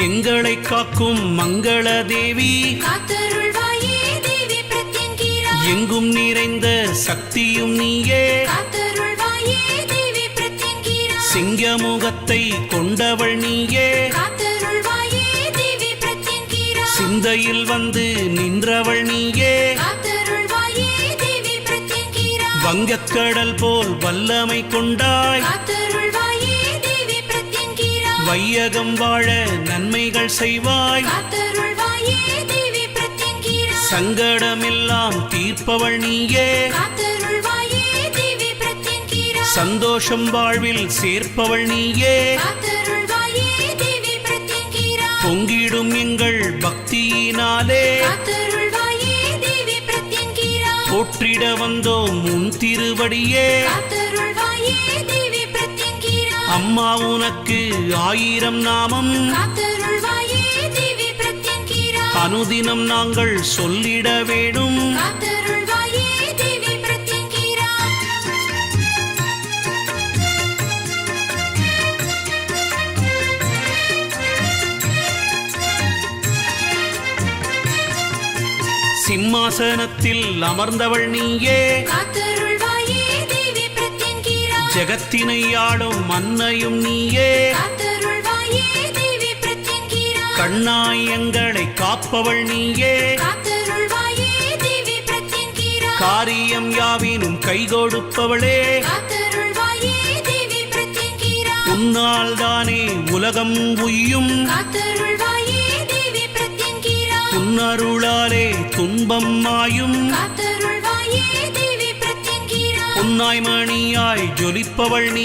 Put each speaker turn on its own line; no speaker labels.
எங்களை காக்கும் மங்கள தேவி. எங்கும் நிறைந்த சக்தியும் நீயே. சிங்கமுகத்தை கொண்டவள் நீயே. சிந்தையில் வந்து நின்றவள் நீயே. வங்கக்கடல் போல் வல்லமை கொண்டாய். வையகம் வாழ நன்மைகள் செய்வாய். சங்கடமெல்லாம் தீர்ப்பவள் நீயே. சந்தோஷம் வாழ்வில் சேர்ப்பவள் நீயே. பொங்கிடும் எங்கள் பக்தியினாலே. போற்றிட வந்தோம் உன் திருவடியே. அம்மா உனக்கு ஆயிரம் நாமம். அனுதினம் நாங்கள் சொல்லிட வேணும்
பிரத்யங்கிரா
சிம்மாசனத்தில் அமர்ந்தவள் நீயே.
பிரத்யங்கிரா
ஜெகத்தினை ஆளும் மன்னையும் நீயே. கண்ணாய் எங்களை காப்பவள் நீயே. காரியம் யாவினும் கை கொடுப்பவளே. உன்னால் தானே உலகம் உய்யும். உன்னருளாலே துன்பம் மாயும். பொன்னாய் மணியாய் ஜொலிப்பவள் நீ.